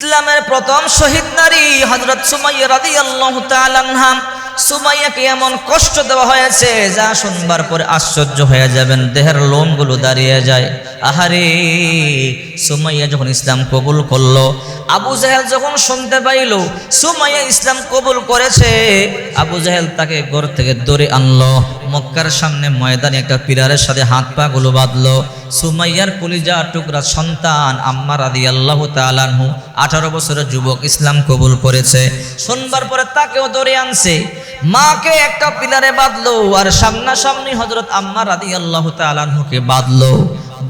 ইসলামের প্রথম শহীদ নারী হজরত সুমাইয়া রাদিয়াল্লাহু তাআলা তালানহাম সুমাইয়াকে এমন কষ্ট দেওয়া হয়েছে যা শুনবার পরে আশ্চর্য হয়ে যাবেন, দেহের লোমগুলো দাঁড়িয়ে যায়। আহারে, সুমাইয়া যখন ইসলাম কবুল করল, আবু জাহেল যখন শুনতে পাইল, সুমাইয়া ইসলাম কবুল করেছে, আবু জাহেল তাকে ঘর থেকে দৌড়ে আনলো। মক্কার সামনে ময়দানে একটা পিলারের সাথে হাত পা গুলো বাঁধলো। সুমাইয়ার কলিজা টুকরা সন্তান আম্মা রাদি আল্লাহ তালানহু আঠারো বছরের যুবক ইসলাম কবুল করেছে। শুনবার পরে তাকেও ধরে আনছে। মাকে একটা পিলারে বাঁধলো আর সামনাসামনি হজরত আম্মা রাদি আল্লাহ তালানহুকে বাঁধলো।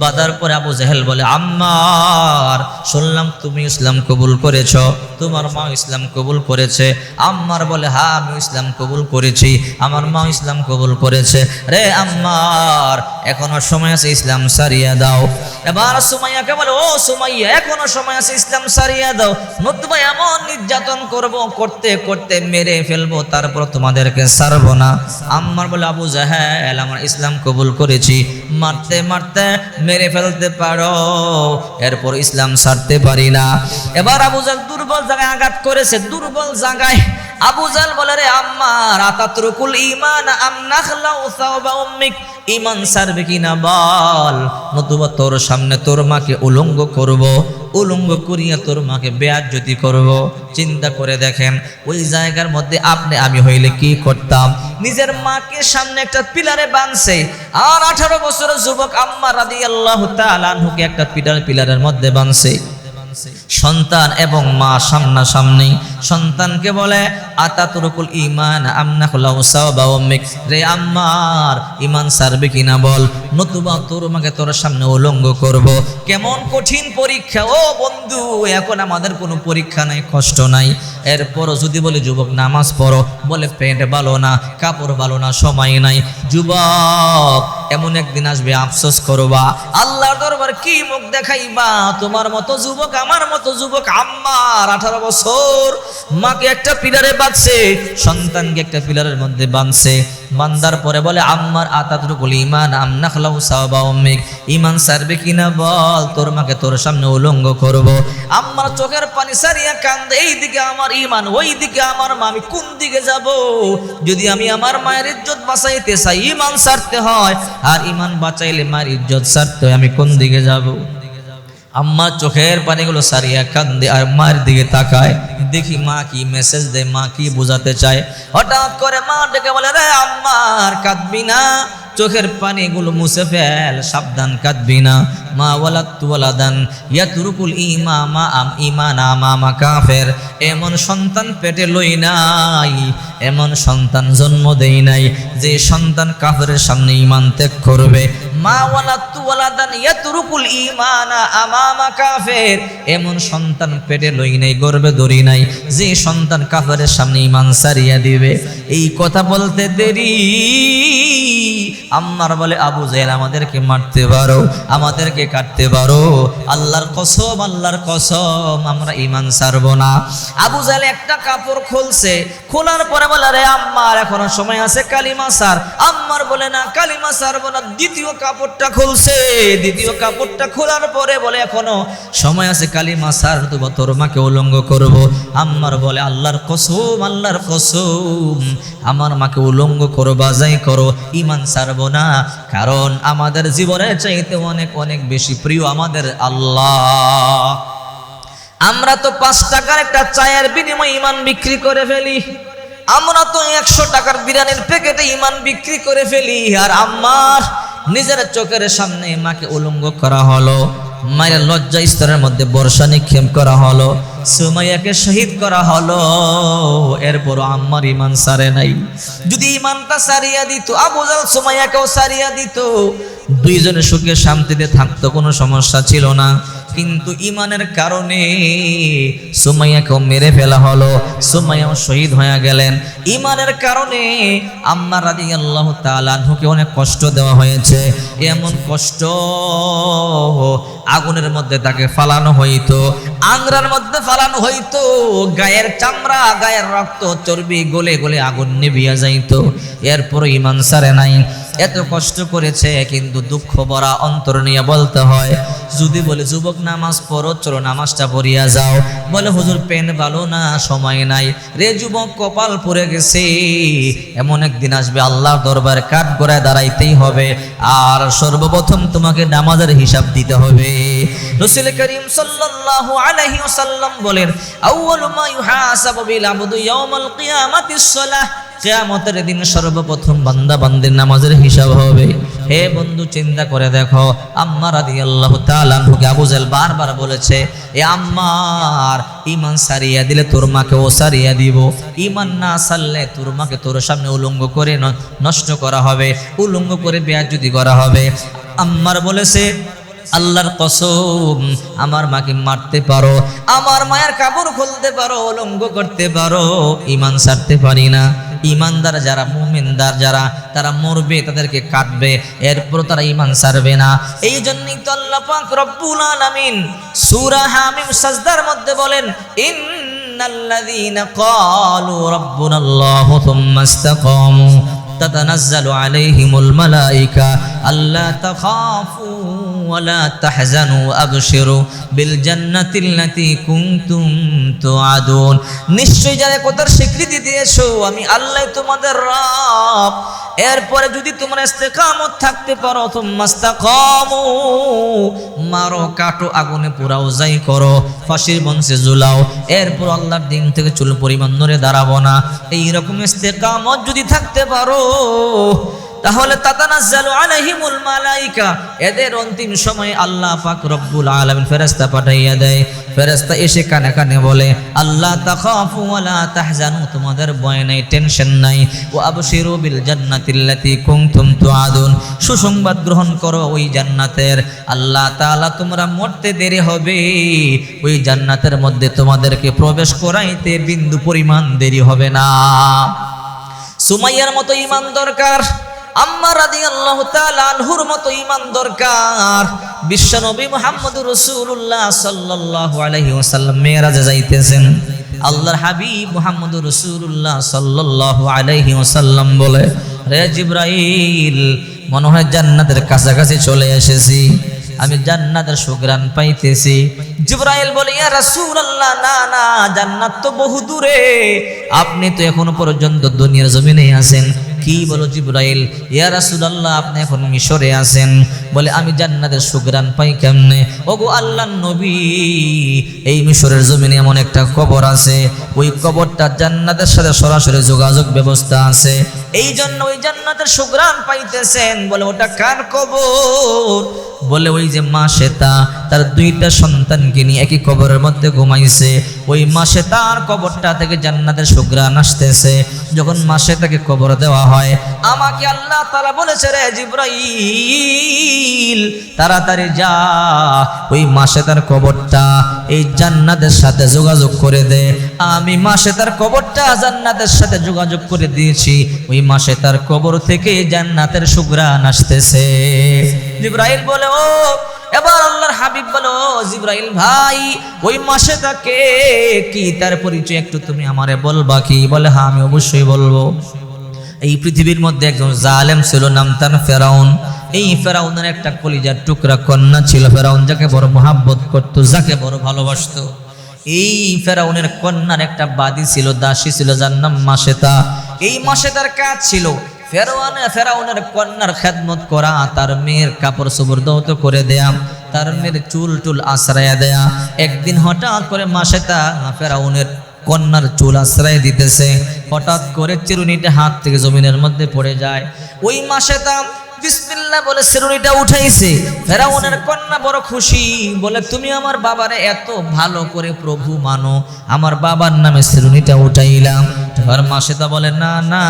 বাদার পরে আবু জাহেল বলে, আম্মার, শুনলাম তুমি ইসলাম কবুল করেছ, তোমার মা ইসলাম কবুল করেছে। আম্মার বলে হ্যাঁ আমি ইসলাম কবুল করেছি, আমার মা ইসলাম কবুল করেছে। রে আম্মার, এখনও সময় আছে ইসলাম সারিয়া দাও। এবার সুমাইয়াকে বলে, ও সুমাইয়া, এখনও সময় আছে ইসলাম সারিয়া দাও। নতুবা এমন নির্যাতন করব, করতে করতে মেরে ফেলব, তারপর তোমাদেরকে সারবো না। আম্মার বলে, আবু জাহেল, আমার ইসলাম কবুল করেছি। মারতে মারতে মেরে ফেলতে পারো। এরপর ইসলাম ছাড়তে পারি না। এবার আবু জাল দুর্বল জায়গায় আঘাত করেছে, দুর্বল জায়গায় আবু জাল বলে, রে আম্মার আতাতরুকুল ইমান আম নাখলাউ সাওবা উম্মিক। ইমান সারবে কিনা বল? নতুবা তোর সামনে তোর মাকে উলঙ্গ করব, উলঙ্গ করিয়া তোর মাকে বেয়াজ্জতি করব। চিন্তা করে দেখেন, ওই জায়গার মধ্যে আপনি আমি হইলে কি করতাম? নিজের মাকে সামনে একটা পিলারে বাঁধছে। আর আঠারো বছরের যুবক আম্মা রাদি আল্লাহ তালানহুকে একটা পিলার পিলারের মধ্যে বাঁধছে। সন্তান এবং মা সামনাসামনি। সন্তানকে বলে, আতাতুরকুল ইমান আমনা খুলাউসাউমিক রে আম্মার ইমান সারবে কিনা বল? নতুবা তোর মাকে তোর সামনে উলঙ্গ করব। কেমন কঠিন পরীক্ষা, ও বন্ধু, এখন আমাদের কোনো পরীক্ষা নাই, কষ্ট নাই। এরপরও যদি বলে, যুবক, নামাজ পড়ো। বলে প্যান্ট ভালো না, কাপড় ভালো না, সময় নাই। যুবক, এমন একদিন আসবে, আফসোস করবা। আল্লাহর দরবার কি মুখ দেখাইবা? তোমার মতো যুবক আমার মতো যুবক আম্মার আঠারো বছর। মাকে একটা পিলারে বাঁধছে, সন্তানকে একটা পিলারের মধ্যে বাঁধছে। বান্দার পরে বলে, আম্মার আতাতুল ইমান আমনা খালাউ সাওবা উম্মিক। ইমান সারবে কিনা বল, তোর মাকে তোর সামনে উলঙ্গ করব। আম্মার চোখের পানি সারিয়া কান্দে এই দিকে আমার ইমান ওই দিকে আমার মা, আমি কোন দিকে যাব? যদি আমি আমার মায়ের ইজ্জত বাঁচাইতে চাই ইমান সারতে হয়। আর ইমান বাঁচাইলে মায়ের ইজ্জত সারতে হয়, আমি কোন দিকে যাব? আম্মা চোখের পানিগুলো সারিয়া কান্দে আর মার দিকে তাকায়। দেখি মা কি মেসেজ দেয়, মা কি বোঝাতে চায়। হঠাৎ করে মা ডেকে বলে, রে আম্মার কাঁদবি না। চোখের পানিগুলো মুছে ফেল, সাবধান কাঁদবি না। মা আম ইমানা কাফের এমন সন্তান পেটে লই নাই, এমন সন্তান জন্ম দেই নাই, যে সন্তান কাফেরের সামনে ইমান ত্যাগ করবে। মা আমামা কাফের এমন সন্তান পেটে লই নাই, গর্বে নাই, যে সন্তান সামনে ইমান সারিয়া দিবে। এই কথা বলতে দেরি। বলে আমাদেরকে মারতে পারো, আমাদেরকে কাটতে পারো। আল্লাহর কসম আল্লাহর কসম, আমরা ইমান সারব না। আবু জাহেল একটা কাপড় খুলছে, খোলার পরে বলে রে আম্মার, এখনও সময় আছে কালিমা সার আম্মার বলে, না, কালিমা সারব না, দ্বিতীয় কাপড়টা খুলছে। দ্বিতীয় কাপড়টা খোলার পরে বলে, এখনও সময় আছে কালিমা সার তবু তোর মাকে উলঙ্গ করব। আম্মার বলে, আল্লাহর কসম আল্লাহর কসম, আমার মাকে উলঙ্গ করো বাজাই করো ইমান সারবো না। কারণ আমাদের জীবনের চাইতে অনেক অনেক বেশি প্রিয় আমাদের আল্লাহ। আমরা তো পাঁচ টাকার একটা চায়ের বিনিময়ে ইমান বিক্রি করে ফেলি। আমরা তো একশো টাকার বিরিয়ানির প্যাকেটে ইমান বিক্রি করে ফেলি। আর আমার নিজের চোখের সামনে মাকে উলঙ্গ করা হলো। মায়ের লজ্জা স্তরের মধ্যে বর্ষা নিক্ষেপ করা হলো, সুমাইয়াকে শহীদ করা হলো। এরপর আম্মার ইমান সারে নাই। যদি ইমানটা সারিয়া দিত আবুজাল সুমাইয়াকেও সারিয়া দিত। দুইজনে সুখে শান্তিতে থাকতো, কোনো সমস্যা ছিল না। কিন্তু ইমানের কারণে সুমাইয়াকেও মেরে ফেলা হলো, সুমাইয়াও শহীদ হয়ে গেলেন। ইমানের কারণে আম্মা রাদি আল্লাহ তালানহুকে অনেক কষ্ট দেওয়া হয়েছে। এমন কষ্ট আগুনের মধ্যে তাকে ফালানো হইতো, আংরার মধ্যে ফালানো হইতো, গায়ের চামড়া, গায়ের রক্ত চর্বি গলে গলে আগুন নিভিয়া যাইতো। এরপর ইমান সারে নাই। এত কষ্ট করেছে, কিন্তু দুঃখ ভরা অন্তর নিয়ে বলতে হয়, যদি বলে, যুবক, নামাজ পড়ো, চলো নামাজটা পড়িয়া যাও। বলে, হুজুর, পেন ভালো না, সময় নাই। রে যুবক, কপাল পড়ে গেছে। এমন একদিন আসবে, আল্লাহর দরবার কাঠ গড়ায় দাঁড়াইতেই হবে। আর সর্বপ্রথম তোমাকে নামাজের হিসাব দিতে হবে। রসুল করিম সাল্লাল্লাহু আলাইহি ওয়াসাল্লাম বলেন, আউয়ালু মা ইউহাসাবু বিল আবদু ইয়াউমাল কিয়ামাতিস সালাহ। কিয়ামতের দিন সর্বপ্রথম বান্দা বান্দির নামাজের হিসাব হবে। হে বন্ধু, চিন্তা করে দেখো আম্মা রাদিয়াল্লাহু তাআলা আনহুকে আবু জাহেল বারবার বলেছে, এ আম্মার, ঈমান সারিয়া দিলে তোর মাকে ও সারিয়া দিব। ঈমান না সারলে তোর মাকে তোর সামনে উলঙ্গ করে নষ্ট করা হবে। উলঙ্গ করে বেয়ার যদি করা হবে। আম্মার বলেছে আল্লাহর কসম, আমার মাকে মারতে পারো, আমার মায়ের কাপড় খুলতে পারো অলঙ্গ করতে পারো, ইমান সারতে পারি না। ইমানদার যারা, মুমিনদার যারা, তারা মরবে, তাদেরকে কাটবে এরপর তারা ইমান সারবে না। এই জন্যই তো আল্লাহ পাক রব্বুল আলামিন সূরা হামিম সাজদার মধ্যে বলেন, ইন্নাল্লাযীনা ক্বালু রাব্বুনাল্লাহু থুম্মা ইসতাকামু। তাতানাজ্জালু আলাইহিমুল মালাইকা, আল্লা তাখাফু ওয়ালা তাহজানু আবশিরু বিল জান্নাতিল্লাতি কুনতুম তুআদুন। নিশ্চয় যারা কথার স্বীকৃতি দিয়েছ, আমি আল্লাহ তোমাদের রব। এরপরে যদি তোমরা ইস্তেকামত থাকতে পারো তুমাস্তাকামু মারো, কাটো, আগুনে পুরাও যাই করো, ফাঁসির বংশে ঝুলাও, এরপর আল্লাহর দিন থেকে চুল পরিমাণ ধরে দাঁড়াবো না। এইরকম ইস্তেকামত যদি থাকতে পারো তাহলে মালাইকা। এদের অন্তিম সময়ে আল্লাহ পাক রব্বুল আলামিন ফেরেশতা পাঠাইয়া দেয়। ফেরেশতা এসে কানে কানে বলে, আল্লাহ তাখাফু ওয়ালা তাহজানু, তোমাদের ভয় নাই, টেনশন নাই। ওয়া আবশিরু বিল জান্নাতিল্লাতী কুনতুম তুআদুন। সুসংবাদ গ্রহণ করো ওই জান্নাতের। আল্লাহ তাআলা তোমরা মরতে দেরি হবে। ওই জান্নাতের মধ্যে তোমাদেরকে প্রবেশ করাইতে বিন্দু পরিমাণ দেরি হবে না। সুমাইয়ার মতো ইমান দরকার। আম্মা রাদিয়াল্লাহু তাআলা আনহুর মতো ইমান দরকার। বিশ্বনবী মুহাম্মদুর রাসূলুল্লাহ সাল্লাল্লাহু আলাইহি ওয়াসাল্লাম মেরাজে যাইতেছেন, আল্লাহর হাবিব মুহাম্মদুর রাসূলুল্লাহ সাল্লাল্লাহু আলাইহি ওয়াসাল্লাম বলে, রে জিবরাইল, মনে হয় জান্নাতের কাছাকাছি চলে এসেছি। আমি জান্নাতের সুগ্রাণ পাইতেছি। জিব্রাইল বলে, ইয়া রাসূলুল্লাহ, না না, জান্নাত তো বহু দূরে আপনি তো এখনও পর্যন্ত দুনিয়ার জমিনে আছেন। কি বলো জিব্রাইল? ইয়া রাসূলুল্লাহ আপনি এখন মিশরে আছেন। বলে আমি জান্নাতের সুগ্রাণ পাই কেমনে? ওগো আল্লাহর নবী এই মিশরের জমিনে এমন একটা কবর আছে। ওই কবরটা জান্নাতের সাথে সরাসরি যোগাযোগ ব্যবস্থা আছে। এই জন্য ওই জান্নাতের সুগ্রাণ পাইতেছেন। বলে ওটা কার কবর? বলে ওই যে মা শ্বেতা তার দুইটা সন্তানকে নিয়ে একই কবরের মধ্যে ঘুমাইছে। ওই মাসে তার কবরটা থেকে জান্নাতের সুগ্রাণ আসতেছে। যখন মাসে তাকে কবর দেওয়া হয়, আমাকে আল্লাহ তালা বলেছে, রে জিব্রাইল, তাড়াতাড়ি যা। ওই মাসে তার কবরটা এই জান্নাতের সাথে যোগাযোগ করে দে। আমি মাসে তার কবরটা জান্নাতের সাথে যোগাযোগ করে দিয়েছি। ওই মাসে তার কবর থেকে জান্নাতের সুগ্রাণ আসতেছে। জিব্রাইল বলে, ও এবার আল্লাহর হাবিব বলো জিব্রাইল ভাই, ওই মাসে তাকে কি? তার পরিচয় একটু তুমি আমারে বলবা কি? বলে হ্যাঁ আমি অবশ্যই বলব। এই পৃথিবীর মধ্যে একজন জালেম ছিল, নাম তার ফেরাউন। এই ফেরাউনের একটা কলিজার টুকরা কন্যা ছিল, ফেরাউন যাকে বড় মহাব্বত করত, যাকে বড় ভালোবাসতো। এই ফেরাউনের কন্যার একটা বাদী ছিল, দাসী ছিল, যার নাম মাসেতা এই মাসেতার কাজ ছিল ফেরাউনে ফেরাউনের কন্যার খেদমত করা, তার মেয়ের কাপড় চোপড় দৌত করে দেয়া, তার মেয়ের চুল টুল আশ্রয় দেয়া। একদিন হঠাৎ করে মাসেতা ফেরাউনের কন্যার চুল আশ্রয় দিতেছে। হঠাৎ করে চিরুনিটা হাত থেকে জমিনের মধ্যে পড়ে যায়। ওই মাসে তা বিসমিল্লাহ বলে চিরুনিটা উঠাইছে। ফেরাউনের কন্যা বড় খুশি, বলে, তুমি আমার বাবারে এত ভালো করে প্রভু মানো, আমার বাবার নামে চিরুনিটা উঠাইলাম। মাসে তা বলে, না না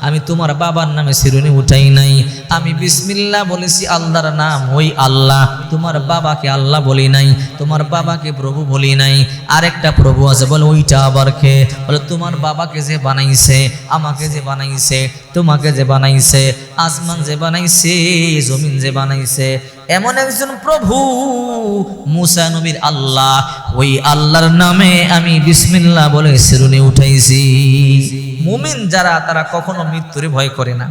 আমি তোমার বাবার নামে শিরুনি উঠাই নাই। আমি বিসমিল্লাহ বলেছি, আল্লাহর নাম ওই আল্লাহ। তোমার বাবাকে আল্লাহ বলি নাই, তোমার বাবাকে প্রভু বলি নাই। আরেকটা প্রভু আছে, বলে ওইটা আবার কে? বলে, তোমার বাবাকে যে বানাইছে, আমাকে যে বানাইছে, তোমাকে যে বানাইছে, আসমান যে বানাইছে, জমিন যে বানাইছে, এমন একজন প্রভু মুসা নবীর আল্লাহ। ওই আল্লাহর নামে আমি বিসমিল্লাহ বলে শিরুনি উঠাইছি। মুমিন যারা, তারা কখনো মৃত্যুরে ভয় করে না।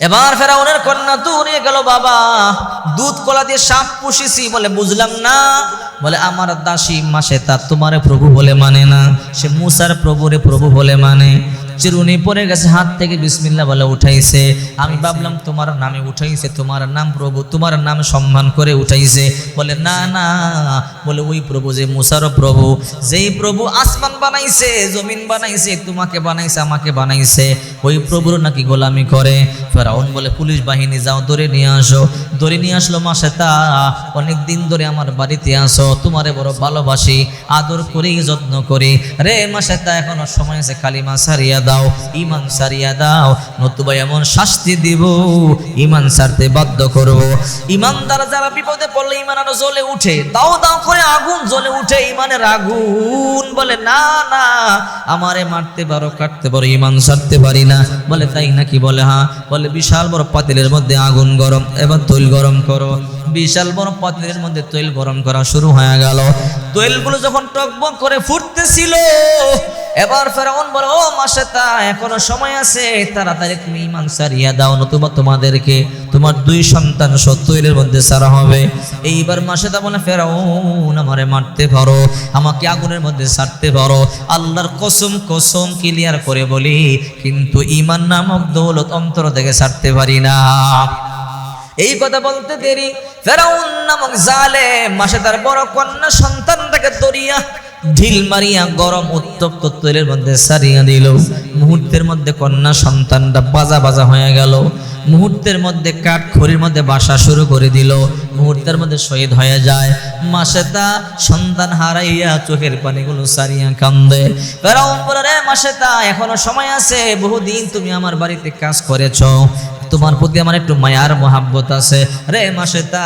এবার ফেরাউনের কন্যা দৌড়িয়ে গেল, বাবা, দুধ কলা দিয়ে সাপ পুষিছি। বলে, বুঝলাম না। বলে, আমার দাসী মাসে তা তোমার প্রভু বলে মানে না। সে মুসার প্রভুরে প্রভু বলে মানে। চিরুনি পরে গেছে হাত থেকে বিসমিল্লা বলে উঠাইছে। আমি ভাবলাম তোমার নামে উঠাইছে তোমার নাম প্রভু তোমার নাম সম্মান করে উঠাইছে। বলে না না। বলে ওই প্রভু যে মুসারও প্রভু যেই প্রভু আসমান বানাইছে জমিন বানাইছে তোমাকে বানাইছে আমাকে বানাইছে ওই প্রভুর নাকি গোলামি করে। ফেরাউন বলে পুলিশ বাহিনী যাও ধরে নিয়ে আসো। ধরে নিয়ে আসলো মাসে তা অনেক দিন ধরে আমার বাড়িতে আসো তোমারে বড় ভালোবাসি আদর করি যত্ন করি। রে মাসে তা এখনও সময় আছে কালিমা সারিয়া দাও ইমান সারিয়া দাও, নতুবা এমন শাস্তি দিব ইমান সারতে বাধ্য করব। ইমানদার যারা বিপদে পড়লে ইমান আরও জ্বলে উঠে, দাও দাও করে আগুন জ্বলে উঠে ইমানের আগুন। বলে, না না, আমারে মারতে পারো, কাটতে পারো ইমান সারতে পারি না। বলে, তাই নাকি? বলে হ্যাঁ। বলে, বিশাল বড় পাতিলের মধ্যে আগুন গরম, এবার তৈল গরম করো। বিশাল বড় পাতিলের মধ্যে তৈল গরম করা শুরু হয়ে গেল। তৈলগুলো যখন টকবক করে ফুটতেছিল, এবার ফেরাউন বলো, ও মাসেতা, এখনও সময় আছে, তাড়াতাড়ি তুমি ইমান সারিয়া দাও, নতুবা তোমাদেরকে, তোমার দুই সন্তান সত্তরের মধ্যে সারা হবে। এইবার মাসেতা বলে, ফেরাউন, আমারে মারতে পারো, আমাকে আগুনের মধ্যে ছাড়তে পারো, আল্লাহর কসম কসম ক্লিয়ার করে বলি, কিন্তু ইমান নামক দৌলত অন্তর থেকে ছাড়তে পারি না। এই কথা বলতে দেরি। ফেরাউন নামক জালে মাসে তার বড় কন্যা সন্তানটাকে দরিয়া ঢিল মারিয়া গরম উত্তপ্ত তৈলের মধ্যে সারিয়া দিল। মুহূর্তের মধ্যে কন্যা সন্তানটা বাজা বাজা হয়ে গেল। মুহূর্তের মধ্যে কাঠ খড়ির মধ্যে বাসা শুরু করে দিল। মুহূর্তের মধ্যে শহীদ হয়ে যায়। মাসেতা সন্তান হারাইয়া চোখের পানিগুলো সারিয়া কান্দে। ফেরাউন বলে, রে মাসেতা এখনও সময় আছে। বহুদিন তুমি আমার বাড়িতে কাজ করেছ। তোমার প্রতি আমার একটু মায়ার মহাব্বত আছে। রে মাসে তা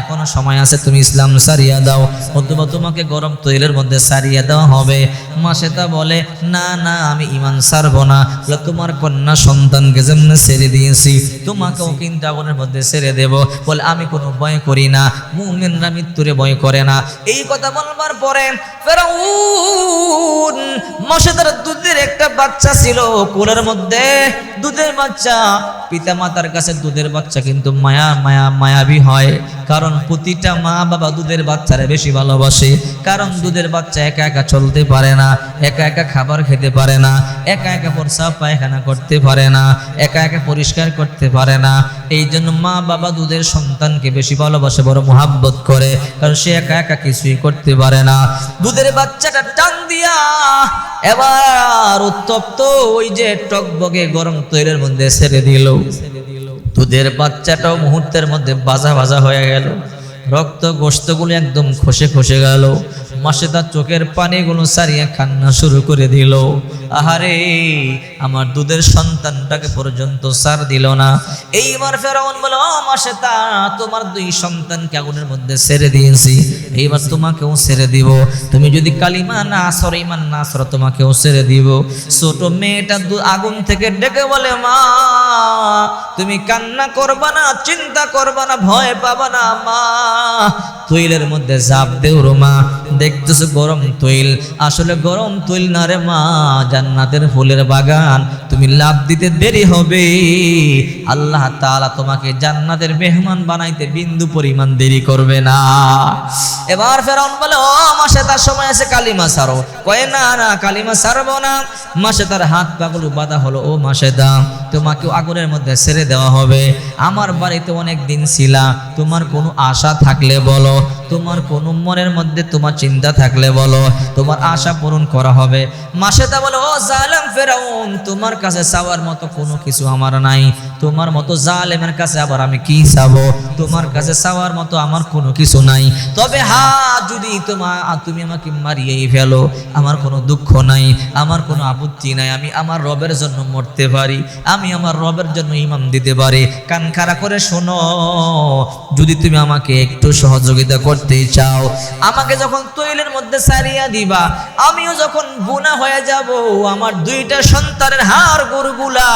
এখনও সময় আছে, তুমি ইসলাম সারিয়া দাও। অথবা তোমাকে গরম তৈলের মধ্যে সারিয়া দেওয়া হবে। মাসে তা বলে, না না, আমি ইমান সারবো না। তোমার কন্যা সন্তানকে যেমন ছেড়ে দিয়েছি, তোমাকেও কিন্তু আগুনের মধ্যে ছেড়ে দেব। বলে, আমি কোনো ভয় করি না। মুমিনরা মৃত্যুরে ভয় করে না। এই কথা বলবার পরে ফেরাউন মশেদার দুধের একটা বাচ্চা ছিল কোলের মধ্যে। দুধের বাচ্চা পিতা মাতার কাছে দুধের বাচ্চা কিন্তু মায়া মায়া, মায়াবি হয়। কারণ প্রতিটা মা বাবা দুধের বাচ্চারা বেশি ভালোবাসে। কারণ দুধের বাচ্চা একা একা চলতে পারে না, একা একা খাবার খেতে পারে না, একা একা প্রসাব পায়খানা করতে পারে না, একা একা পরিষ্কার করতে পারে না এই জন্য মা বাবা দুধের সন্তানকে বেশি ভালোবাসে, বড় মোহাব্বত করে, কারণ সে একা একা কিছুই করতে পারে না। দুধের বাচ্চাটা টান দিয়া এবার উত্তপ্ত ওই যে টকবগে গরম তৈলের মধ্যে ছেড়ে দিল। দুধের বাচ্চাটাও মুহূর্তের মধ্যে বাজা বাজা হয়ে গেল। রক্ত গোস্তগুলো একদম খসে খসে গেল। মাসে তার চোখের পানিগুলো সারিয়ে কান্না শুরু করে দিল। আহারে, আমার দুধের সন্তানটাকে পর্যন্ত সার দিল না। এইবার ফেরাউন বলো "ও মাসে তা তোমার দুই সন্তানকে আগুনের মধ্যে ছেড়ে দিয়েছি। এইবার তোমাকেও ছেড়ে দিব। তুমি যদি কালিমা না আসর ইমান না আসর তোমাকেও ছেড়ে দিব। ছোট মেয়েটা আগুন থেকে ডেকে বলে, মা, তুমি কান্না করবা না, চিন্তা করবা না, ভয় পাবা না, মা। তুইলের মধ্যে জাপ দেও রো, মা। দেখতেছো গরম তৈল। আসলে গরম তৈল না রে মা, জান্নাতের ফুলের বাগান। তুমি লাভ দিতে দেরি হবে। আল্লাহ তাআলা তোমাকে জান্নাতের মেহমান বানাইতে বিন্দু পরিমাণ দেরি করবে না। এবার ফেরাউন বলে, ও, মাসে তার সময় আছে, কালিমা সারো। কয়ে, না না, কালিমা সারবো না। মাসে তার হাত পাগুলো বাঁধা হলো, ও মাসে দাম তোমাকে আগুনের মধ্যে ছেড়ে দেওয়া হবে। আমার বাড়িতে অনেক দিন ছিলা, তোমার কোনো আশা থাকলে বলো। তোমার কোন মনের মধ্যে তোমার চিন্তা থাকলে বলো, তোমার আশা পূরণ করা হবে। মাসে তা বলো, ও জালাম ফেরাউন, তোমার কাছে চাওয়ার মতো কোনো কিছু আমার নাই। তোমার মতো জালেমের কাছে আবার আমি কি চাবো? তোমার কাছে চাওয়ার মতো আমার কোনো কিছু নাই। তবে হা, যদি তোমার তুমি আমাকে মারিয়েই ফেলো, আমার কোনো দুঃখ নাই, আমার কোনো আপত্তি নাই, আমি আমার রবের জন্য মরতে পারি, আমি আমার রবের জন্য ইমাম দিতে পারি। কান খাড়া করে শোনো, যদি তুমি আমাকে একটু সহযোগিতা করতে চাও, আমাকে যখন তৈলের মধ্যে সারিয়া দিবা, আমিও যখন বুনা হয়ে যাব, আমার দুইটা সন্তানের হাড় গরুগুলা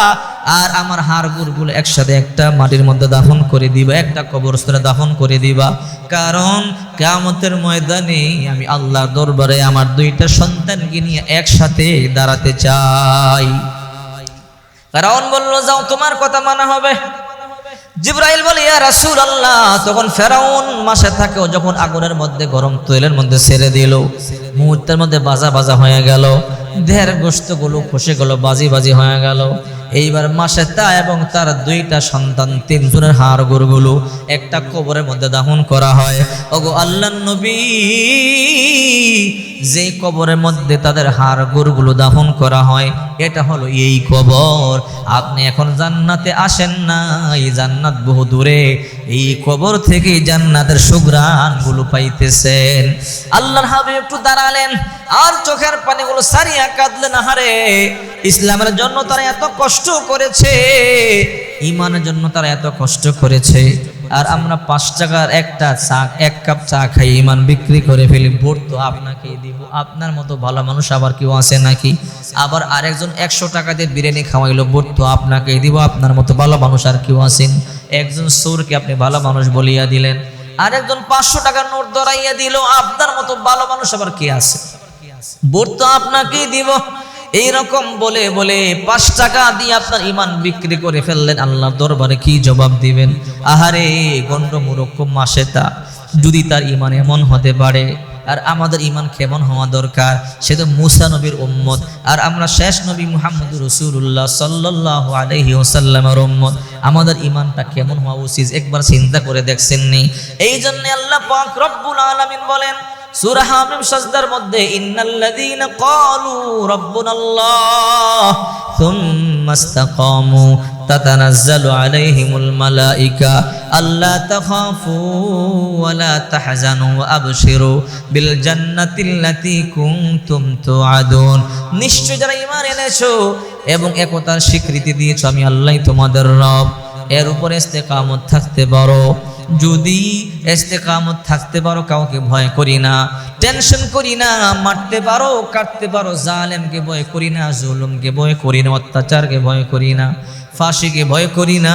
আর আমার হাড় গরুগুলো একসাথে একটা মাটির মধ্যে দাফন করে দিবা, একটা কবরস্থানে দাফন করে দিবা। কারণ কেয়ামতের ময়দানে আমি আল্লাহর দরবারে আমার দুইটা সন্তানকে নিয়ে একসাথে দাঁড়াতে চাই। ফেরাউন বলল, যাও, তোমার কথা মানা হবে। জিব্রাইল বলে, ইয়া রাসূল আল্লাহ তখন ফেরাউন মাসে থাকেও যখন আগুনের মধ্যে, গরম তৈলের মধ্যে ছেড়ে দিল। মুহূর্তের মধ্যে বাজা বাজা হয়ে গেল। দেহের গোস্তগুলো খসে গেল বাজি বাজি হয়ে গেল। এইবার মাসে তা এবং তার দুইটা সন্তান, তিনজনের হাড় গোড়গুলো একটা কবরের মধ্যে দাহন করা হয়। ওগো আল্লাহ নবী যে কবরের মধ্যে তাদের হাড় গোড়গুলো দাহন করা হয়, এটা হলো এই কবর। আপনি এখন জান্নাতে আসেন না এই জান্নাত বহু দূরে। এই কবর থেকে জান্নাতের সুগ্রাণগুলো পাইতেছেন। আল্লাহর হাবিব একটু দাঁড়ালেন, আর চোখের পানিগুলো সারিয়া কাঁদলেন আহারে ইসলামের জন্য তারা এত কষ্ট করেছে ইমানের জন্য তারা এত কষ্ট করেছে। আর আমরা পাঁচ টাকার একটা চা, এক কাপ চা খাই ইমান বিক্রি করে ফেলি, ভোট তো আপনাকেই দিব। আপনার মতো ভালো মানুষ আবার কেউ আছে নাকি? আবার আরেকজন একশো টাকা দিয়ে বিরিয়ানি খাওয়াইলো, ভোট তো আপনাকেই দিব। আপনার মতো ভালো মানুষ আর কেউ আছেন। একজন সুরকে আপনি ভালো মানুষ বলিয়া দিলেন। আরেকজন পাঁচশো টাকার নোট ধরাইয়া দিল, আপনার মতো ভালো মানুষ আবার কে আছে? ভোট তো আপনাকেই দিব। এইরকম বলে বলে পাঁচ টাকা দিয়ে আপনার ইমান বিক্রি করে ফেললেন আল্লাহর দরবারে কি জবাব দিবেন? আহারে গণ্ড মাসে তা। যদি তার ইমান এমন হতে পারে, আর আমাদের ইমান কেমন হওয়া দরকার? সে তো মুসা নবীর উম্মত। আর আমরা শেষ নবী মুহাম্মদ রসুল্লাহ সাল্লাহ আলহি ওসাল্লামের উম্মত। আমাদের ইমানটা কেমন হওয়া উচিত? একবার চিন্তা করে দেখছেননি? এই জন্য আল্লাহ পাক রব্বুল আলামিন বলেন সূরা হামিম সাজদার মধ্যে, ইন্নাল্লাযীনা ক্বালু রাব্বুনাল্লাহ থুম্মা ইসতাকামু তাতানাজ্জালু আলাইহিমুল মালাইকা, আল্লা তাখাফু ওয়া লা তাহজানু আবশিরু বিল জান্নাতিল্লাতী কুনতুম তুআদুন। নিশ্চয় যারা ঈমান এনেছো এবং একতার স্বীকৃতি দিয়েছ, আমি আল্লাহই তোমাদের রব। এর উপরে ইস্তেকামত থাকতে পারো। যদি ইস্তেকামত থাকতে পারো, কাউকে ভয় করি না। টেনশন করি না, মারতে পারো, কাটতে পারো, জালেমকে ভয় করি না, জুলুমকে ভয় করি না, অত্যাচারকে ভয় করি না, ফাঁসিকে ভয় করি না,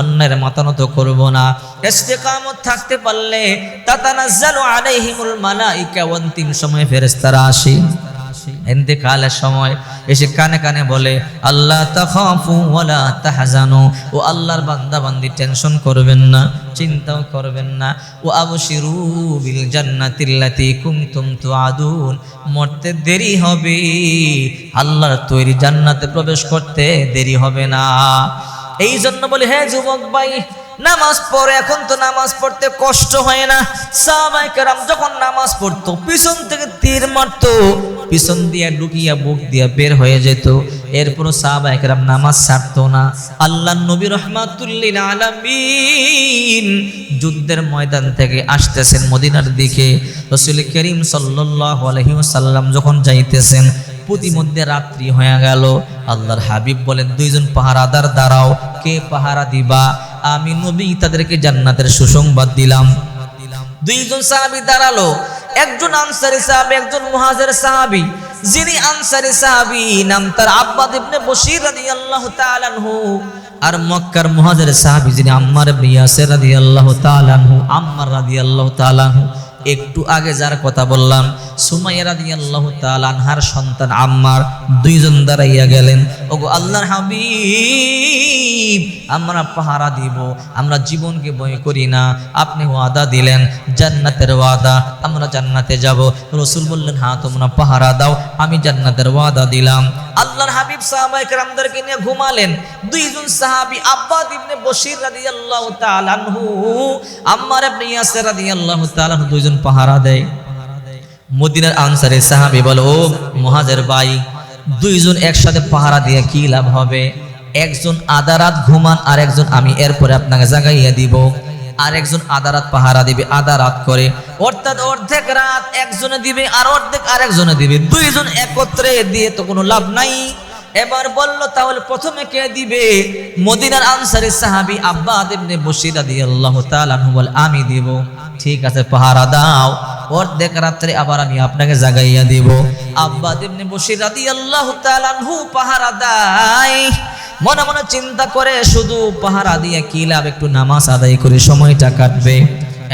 অন্যের মাতানত করব না। ইস্তেকামত থাকতে পারলে তাতানাজ্জালু আলাইহিমুল মালাইকা অন্তিম সময় ফেরেশতারা আসে। এতেকালের সময় এসে কানে কানে বলে, আল্লাহ তাখাফু ও আল্লাহর বান্দা বান্দি টেনশন করবেন না, চিন্তাও করবেন না। ও আবশিরু বিল জান্নাতিল্লাতি কুনতুম তুআদুন। মরতে দেরি হবে, আল্লাহর তৈরি জান্নাতে প্রবেশ করতে দেরি হবে না। এই জন্য বলি হ্যাঁ যুবক ভাই নামাজ পড়ে, এখন তো নামাজ পড়তে কষ্ট হয় না। সাহাবাই কারাম যখন নামাজ পড়তো, পিছন থেকে তীর মারতো, পিছন দিয়া ঢুকিয়া বুক দিয়া বের হয়ে যেত। এরপর সাহাবাই কারাম নামাজ ছাড়তো না। আল্লাহ নবী রহমাতুল্লিল আলামিন যুদ্ধের ময়দান থেকে আসতেছেন মদিনার দিকে। রসুল করিম সাল্লাল্লাহু আলাইহি ওয়াসাল্লাম যখন যাইতেছেন, প্রতিমধ্যে রাত্রি হয়ে গেল। আল্লাহর হাবিব বলেন, দুইজন পাহারাদার, দাঁড়াও। কে পাহারা দিবা? আমি নবী তাদেরকে জান্নাতের সুসংবাদ দিলাম। দুইজন সাহাবি দাঁড়াল। একজন আনসারি সাহাবি, একজন মুহাজির সাহাবি। যিনি আনসারি সাহাবি নাম তার আব্বাদ ইবনে বশির রাদিয়াল্লাহু তাআলা আনহু। আর মক্কার মুহাজির সাহাবি যিনি আম্মার ইবনে ইয়াসির রাদিয়াল্লাহু তাআলা আনহু, আম্মার রাদিয়াল্লাহু তাআলা আনহু। একটু আগে যার কথা বললাম, সুমাইয়া রাদিয়াল্লাহু তাআলা আনহার সন্তান আম্মার দুইজন দাঁড়াইয়া গেলেন। ওগো আল্লাহর হাবিব, আমরা পাহারা দিব, আমরা জীবনকে ভয় করি না, আপনি ওয়াদা দিলেন, জান্নাতের ওয়াদা, আমরা জান্নাতে যাব। রসুল বললেন হ্যাঁ তোমরা পাহারা দাও, আমি জান্নাতের ওয়াদা দিলাম। আল্লাহর হাবিব কেরামদেরকে নিয়ে ঘুমালেন। দুইজন সাহাবী আব্বাদ ইবনে বশির রাদিয়াল্লাহু তাআলা আনহু, আম্মার ইবনে ইয়াসির রাদিয়াল্লাহু আনহু দুইজন পাহারা দেয়। মদিনার আনসারে সাহাবী বলে, ও মহাজের ভাই, দুইজন একসাথে পাহারা দিয়ে কি লাভ হবে? একজন আধা রাত ঘুমান আর একজন আমি এরপরে আপনাকে জাগাইয়া দিব। আর একজন আধা রাত পাহারা দিবে আধা রাত করে। অর্থাৎ অর্ধেক রাত একজনে দিবে আর অর্ধেক আরেকজনে দিবে। দুইজন একত্রে দিয়ে তো কোনো লাভ নাই। এবার বলল, তাহলে প্রথমে কে দিবে? মদিনার আনসারি সাহাবী আব্বা বশির রাদিয়াল্লাহু তাআলা আনহু বলে, আমি দিব। ঠিক আছে, পাহারা দাও। অর্ধেক রাত্রে আবার আমি আপনাকে জাগাইয়া দিব। আব্বা ইবনে বশির রাদিয়াল্লাহু তাআলা আনহু পাহারা দেয়। মনে মনে চিন্তা করে শুধু পাহারা দিয়ে কি লাভ, একটু নামাজ আদায় করে, সময়টা কাটবে।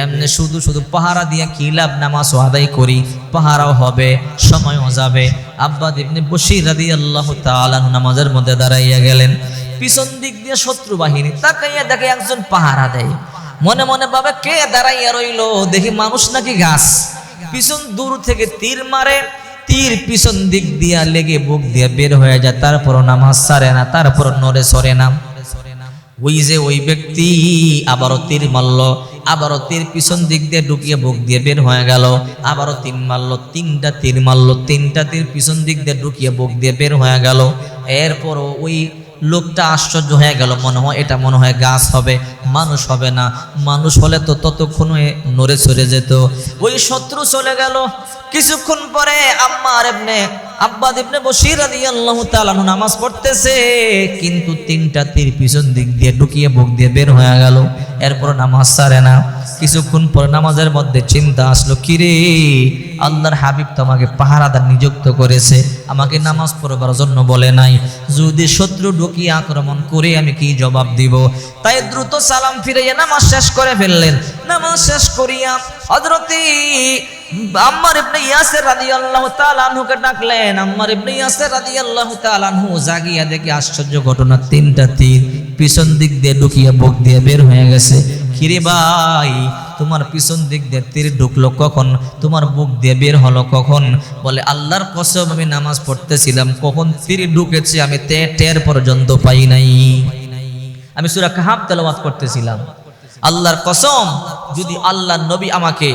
এমনি শুধু শুধু পাহারা দিয়ে কি লাভ নামাজ আদায় করি, পাহারাও হবে, সময়ও যাবে। আব্বা ইবনে রাদি আল্লাহ তাআলা নামাজের মধ্যে দাঁড়াইয়া গেলেন। পিছন দিক দিয়ে শত্রু বাহিনী তাকাইয়া দেখে একজন পাহারা দেয়। মনে মনে ভাবে, কে দাঁড়াইয়া রইল? দেখি মানুষ নাকি গাছ। পিছন দূর থেকে তীর মারে, তীর পিছন দিক দিয়া লেগে বুক দিয়ে বের হয়ে যায়। তারপর নামাজ সারে না তারপর নড়ে সরে না। ওই যে ওই ব্যক্তি আবারও তীর মারল, আবারও তীর পিছন দিক দিয়ে ঢুকিয়ে বুক দিয়ে বের হয়ে গেল, আবারও তিন মারল, তিনটা তীর মারল, তিনটা তীর পিছন দিক দিয়ে ঢুকিয়ে বুক দিয়ে বের হয়ে গেল। এরপরও ওই লোকটা আশ্চর্য হয়ে গেল। মনে হয় এটা মনে হয় গাছ হবে, মানুষ হবে না। মানুষ হলে তো ততক্ষণ নড়ে চড়ে যেত। ওই শত্রু চলে গেল। কিছুক্ষণ পরে আম্মার এমনে আব্বাদ ইবনে বসির রাদিয়াল্লাহু তাআলা নামাজ পড়তেছে। কিন্তু তিনটা তীর পিছন দিক দিয়ে ঢুকিয়ে বুক দিয়ে বের হয়ে গেল। এরপর নামাজ সারে না। কিছুক্ষণ পর নামাজের মধ্যে চিন্তা আসলো, কিরে, আল্লাহর হাবিব তো আমাকে পাহারাদার নিযুক্ত করেছে, আমাকে নামাজ পড়বার জন্য বলে নাই। যদি শত্রু ঢুকিয়ে আক্রমণ করে আমি কি জবাব দিব? তাই দ্রুত সালাম ফিরাইয়া নামাজ শেষ করে ফেললেন। নামাজ শেষ করিয়া হযরতি আম্মার ইবনে ইয়াসির রাদিয়াল্লাহু তাআলা আনহুকে ডাকলেন। আম্মার ইবনে ইয়াসির রাদিয়াল্লাহু তাআলা আনহু জাগিয়া দেখে আশ্চর্য ঘটনা, তিনটা তীর পিছন দিক দিয়ে ঢুকিয়ে বুক দিয়ে বের হয়ে গেছে। কিরে ভাই, তোমার পিছন দিক দিয়ে তীর ঢুকলো কখন? তোমার বুক দিয়ে বের হলো কখন? বলে, আল্লাহর কসম, আমি নামাজ পড়তেছিলাম। কখন তীর ঢুকেছে আমি তে টের পর্যন্ত পাই নাই। আমি সুরা কাহাব তেলাওয়াত করতেছিলাম। আল্লাহর কসম, যদি আল্লাহ নবী আমাকে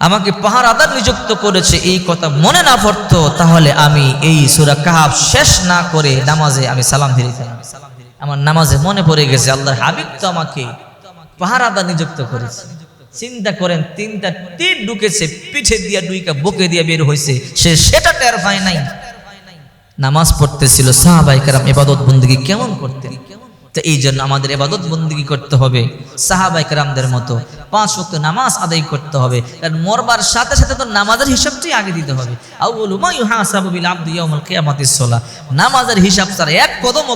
আমাকে পাহারাদার নিযুক্ত করেছে, এই কথা মনে না পড়তো, তাহলে আমি এই সুরা কাহাব শেষ না করে নামাজে আমি সালাম ফিরিতাম। আমার নামাজে মনে পড়ে গেছে, আল্লাহর হাবিব তো আমাকে পাহারাদার নিযুক্ত করেছে। চিন্তা করেন, তিনটা তীর ঢুকেছে, পিঠে দিয়া দুইকা বুকে দিয়া বের হয়েছে সে সেটা টের পায় নাই। নামাজ পড়তেছিল, সাহাবাই কারাম এবাদত বন্দিগি কেমন করতেন? তো এই জন্য আমাদের এবাদত বন্দিগি করতে হবে, সাহাবাই কারামদের মতো। পাঁচ ওয়াক্ত নামাজ আদায় করতে হবে, কারণ মরবার সাথে সাথে তো নামাজের হিসাবটাই আগে দিতে হবে। আউয়ালু মা ইউহাসাবু বিল আবদি ইয়াউমাল কিয়ামাতিস সালাহ। নামাজের হিসাব ছাড়া এক কদমও